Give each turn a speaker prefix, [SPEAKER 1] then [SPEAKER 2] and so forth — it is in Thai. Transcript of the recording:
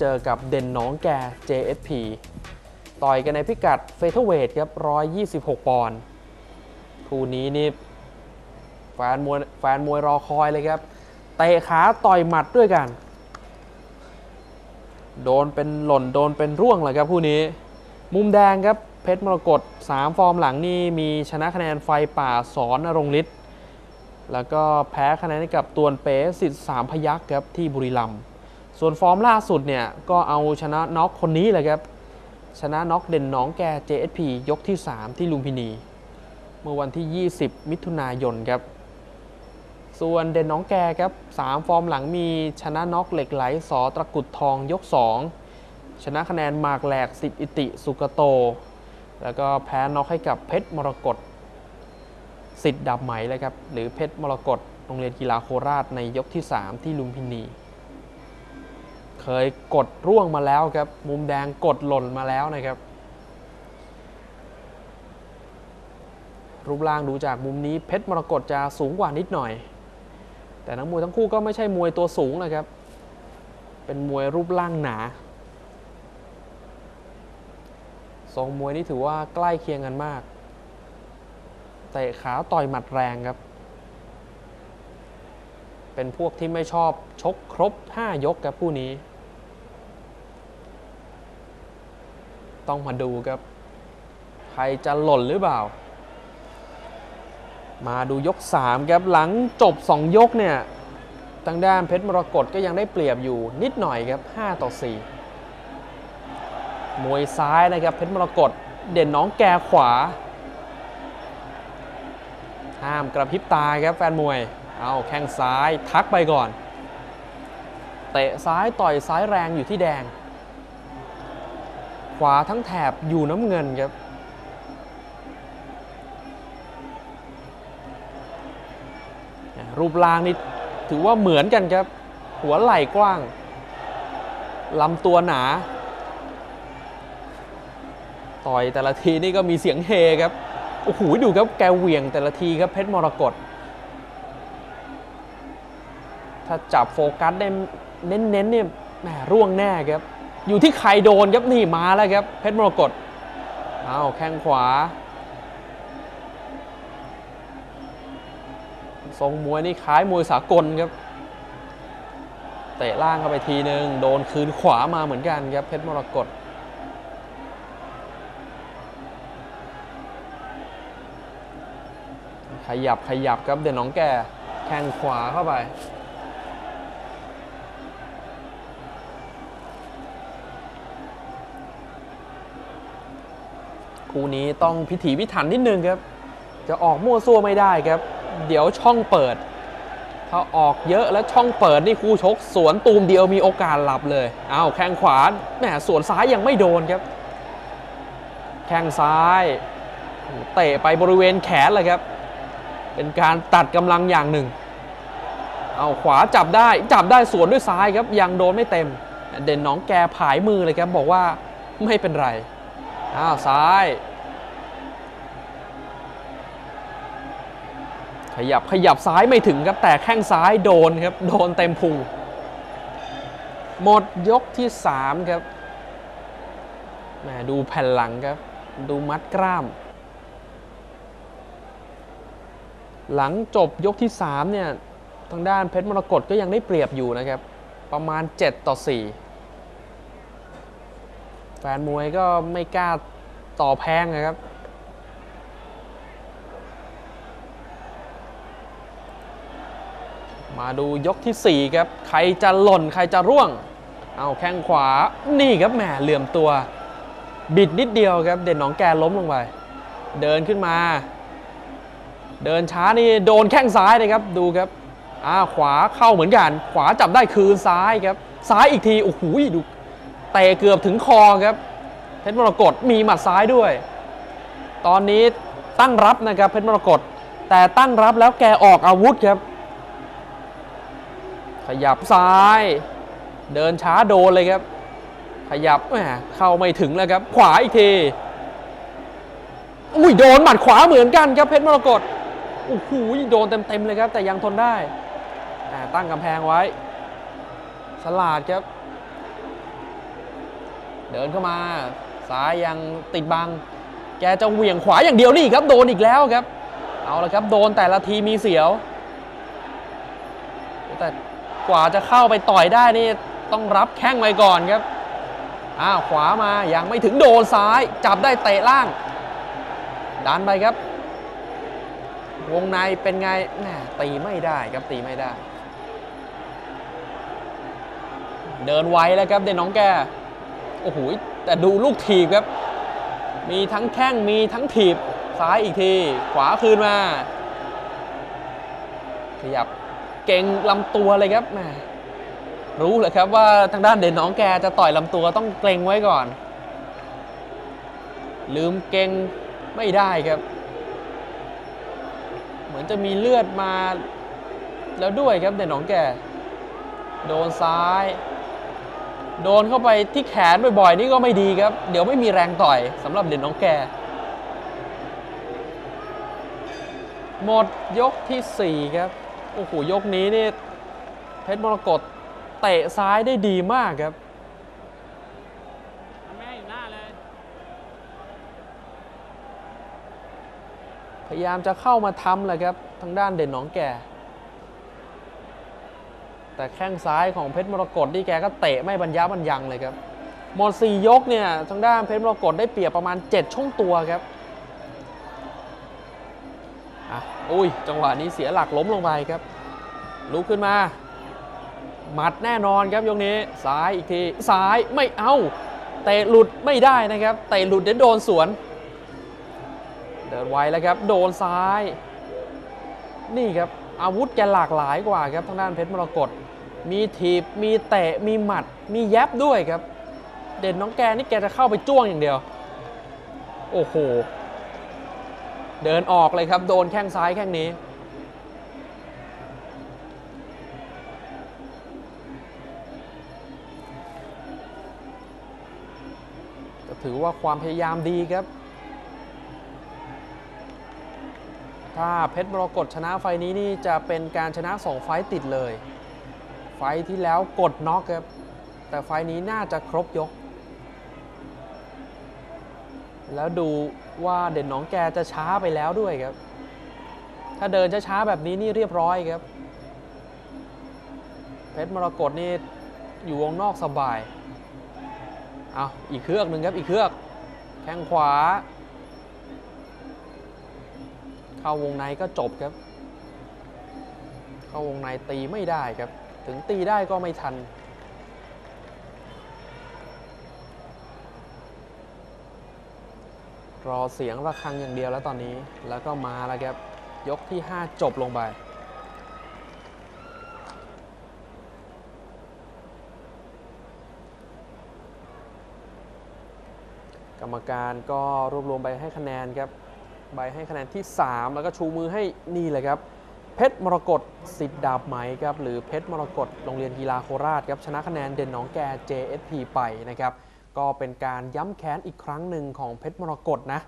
[SPEAKER 1] เจอกับเด่นน้องแก JSP ต่อยกันในพิกัดเฟเธอร์เวทครับ 126 ปอนด์คู่นี้นี่แฟนมวยแฟนมวยรอคอยเลยครับ เตะขาต่อยหมัดด้วยกัน โดนเป็นหล่นโดนเป็นร่วงเลยครับคู่นี้ มุมแดงครับเพชรมรกต3ฟอร์มหลังนี่มีชนะคะแนนไฟป่าสอนนรงฤทธิ์แล้วก็แพ้คะแนนให้กับตวนเป๋สิทธิ์สามพยักษ์ครับที่บุรีรัมย์ ส่วนฟอร์มล่าสุดเนี่ยก็เอาชนะน็อกคนนี้เลยครับ ชนะน็อกเด่นน้องแก JSP ยกที่ 3 ที่ลุมพินี เมื่อวันที่ 20 มิถุนายนครับ ส่วนเด่นน้องแกครับ3ฟอร์มหลังมีชนะน็อกเหล็กไหลสอตะกุดทองยก 2 ชนะคะแนนมากแหลกสิทธิอิติสุกโต แล้วก็แพ้น็อกให้กับเพชรมรกตสิทธิ์ดับไหมเลยครับหรือเพชรมรกตโรงเรียนกีฬาโคราชในยกที่ 3 ที่ลุมพินี เคยกดร่วงมาแล้วครับ มุมแดงกดหล่นมาแล้วนะครับ รูปร่างดูจากมุมนี้เพชรมรกตจะสูงกว่านิดหน่อย แต่นักมวยทั้งคู่ก็ไม่ใช่มวยตัวสูงนะครับ เป็นมวยรูปร่างหนา ทรงมวยนี่ถือว่าใกล้เคียงกันมาก เตะขาต่อยหมัดแรงครับเป็นพวกที่ไม่ชอบชกครบ 5 ยกครับผู้นี้ ต้องมาดูครับ ใครจะหล่นหรือเปล่า มาดูยก 3 ครับ หลังจบ 2 ยกเนี่ย ทางด้านเพชรมรกตก็ยังได้เปรียบอยู่นิดหน่อยครับ 5 ต่อ 4 มวยซ้ายนะครับ เพชรมรกตเด่นน้องแกขวา ห้ามกระพริบตาครับแฟนมวย เอาแข้งซ้ายทักไปก่อน เตะซ้ายต่อยซ้ายแรงอยู่ที่แดง ขวาทั้งแถบอยู่น้ำเงินครับรูปร่างนี่ถือว่าเหมือนกันครับ หัวไหล่กว้างลำตัวหนา ต่อยแต่ละทีนี่ก็มีเสียงเฮครับ โอ้โหดูครับแกเหวี่ยงแต่ละทีครับเพชรมรกตถ้าจับโฟกัสได้เน้นๆเนี่ยแหมร่วงแน่ครับ อยู่ที่ใครโดนครับนี่มาแล้วครับเพชรมรกตเอาแข้งขวา ทรงมวยนี่คล้ายมวยสากลครับ เตะล่างเข้าไปทีนึง โดนคืนขวามาเหมือนกันครับเพชรมรกตขยับขยับครับเด่นน้องแก่แข้งขวาเข้าไป คู่นี้ต้องพิถีพิถันนิดนึงครับ จะออกมั่วซั่วไม่ได้ครับ เดี๋ยวช่องเปิด ถ้าออกเยอะแล้วช่องเปิดนี่คู่ชก สวนตูมเดียวมีโอกาสหลับเลยอ้าวแข้งขวาแหมสวนซ้ายยังไม่โดนครับ แข้งซ้ายเตะไปบริเวณแขนเลยครับ เป็นการตัดกำลังอย่างหนึ่งเอาขวาจับได้จับได้สวนด้วยซ้ายครับ ยังโดนไม่เต็ม เด่นน้องแกผายมือเลยครับ บอกว่าไม่เป็นไร อ้าวซ้าย ขยับขยับซ้ายไม่ถึงครับ แต่แข้งซ้ายโดนครับ โดนเต็มพุง หมดยกที่ 3 ครับแหมดูแผ่นหลังครับ ดูมัดกล้าม หลังจบยกที่ 3 เนี่ย ทางด้านเพชรมรกตก็ยังได้เปรียบอยู่นะครับ ประมาณ 7 ต่อ 4 นมวยก็ไม่กล้าต่อแพงนะครับ มาดูยกทีสี่ 4 ครับ ใครจะหล่นใครจะร่วง เอาแข้งขวา นี่ครับแหมเหลื่อมตัว บิดนิดเดียวครับ เด่นหนองแกล้มลงไป เดินขึ้นมา เดินช้านี่โดนแข้งซ้ายเลยครับ ดูครับอ่าขวาเข้าเหมือนกัน ขวาจับได้คืนซ้ายครับ ซ้ายอีกที โอ้โหดู ตะเกือบถึงคอครับ เพชรมรกตมีหมัดซ้ายด้วย ตอนนี้ตั้งรับนะครับเพชรมรกตแต่ตั้งรับแล้วแกออกอาวุธครับ ขยับซ้าย เดินช้าโดนเลยครับ ขยับแหมเข้าไม่ถึงแล้วครับ ขวาอีกทีอุ้ยโดนหมัดขวาเหมือนกันครับเพชรมรกตโอ้โหโดนเต็มๆเลยครับ แต่ยังทนได้ตั้งกำแพงไว้ สลาดครับ เดินเข้ามาซ้ายยังติดบัง แกจะเหวี่ยงขวาอย่างเดียวนี่ครับโดนอีกแล้วครับ เอาละครับโดนแต่ละทีมีเสียว แต่กว่าจะเข้าไปต่อยได้นี่ต้องรับแข้งไปก่อนครับอ้าวขวามายังไม่ถึงโดนซ้าย จับได้เตะล่าง ดันไปครับ วงในเป็นไงแหมตีไม่ได้ครับตีไม่ได้ เดินไวแล้วครับเดนน้องแก โอ้โหแต่ดูลูกถีบครับ มีทั้งแข้งมีทั้งถีบซ้ายอีกที ขวาคืนมา ขยับเก่งลำตัวเลยครับแมรู้เลยครับว่าทางด้านเด่นน้องแกจะต่อยลำตัวต้องเกรงไว้ก่อน ลืมเก่งไม่ได้ครับ เหมือนจะมีเลือดมา แล้วด้วยครับเด่นน้องแก โดนซ้าย โดนเข้าไปที่แขนบ่อยๆ นี่ก็ไม่ดีครับ เดี๋ยวไม่มีแรงต่อยสำหรับเด่นน้องแก หมดยกทีสี่ 4 ครับ โอ้โห ยกนี้นี่เพชรมรกตเตะซ้ายได้ดีมากครับพยายามจะเข้ามาทำแหละครับ ทางด้านเด่นหนองแก่ แต่แข้งซ้ายของเพชรมรกตนี่แกก็เตะไม่บรรยะบรรยังเลยครับหมดสี่ยกเนี่ยทางด้านเพชรมรกตได้เปรียบประมาณ 7 ช่วงตัวครับอะอุ้ยจังหวะนี้เสียหลักล้มลงไปครับลุกขึ้นมา หมัดแน่นอนครับยกนี้ซ้ายอีกทีซ้ายไม่เอาเตะหลุดไม่ได้นะครับเตะหลุดเดี๋ยวโดนสวน เดินไวแล้วครับโดนซ้าย นี่ครับอาวุธแกหลากหลายกว่าครับทางด้านเพชรมรกต มีถีบ มีเตะ มีหมัด มีแยบด้วยครับ เด่นน้องแกนี่แกจะเข้าไปจ้วงอย่างเดียว โอ้โห เดินออกเลยครับ โดนแข้งซ้ายแข้งนี้ ก็ถือว่าความพยายามดีครับ ถ้าเพชรมรกตชนะไฟล์นี้นี่จะเป็นการชนะ2ไฟล์ติดเลย ไฟที่แล้วกดน็อกครับ แต่ไฟนี้น่าจะครบยก แล้วดูว่าเด่นหนองแกจะช้าไปแล้วด้วยครับ ถ้าเดินช้าๆแบบนี้นี่เรียบร้อยครับ เพชรมรกตนี่อยู่วงนอกสบาย เอาอีกเครื่องหนึ่งครับ อีกเครื่องแข้งขวา เข้าวงในก็จบครับ เข้าวงในตีไม่ได้ครับ ถึงตีได้ก็ไม่ทัน รอเสียงระฆังอย่างเดียวแล้วตอนนี้แล้วก็มาแล้วครับ ยกที่ 5 จบลงไปกรรมการก็รวบรวมใบให้คะแนนครับ ใบให้คะแนนที่ 3 แล้วก็ชูมือให้นี่เลยครับ เพชรมรกตสิทธิ์ดาบไหมครับหรือเพชรมรกตโรงเรียนกีฬาโคราชครับชนะคะแนนเด่นหนองแก JSP ไปนะครับก็เป็นการย้ำแค้นอีกครั้งหนึ่งของเพชรมรกตนะ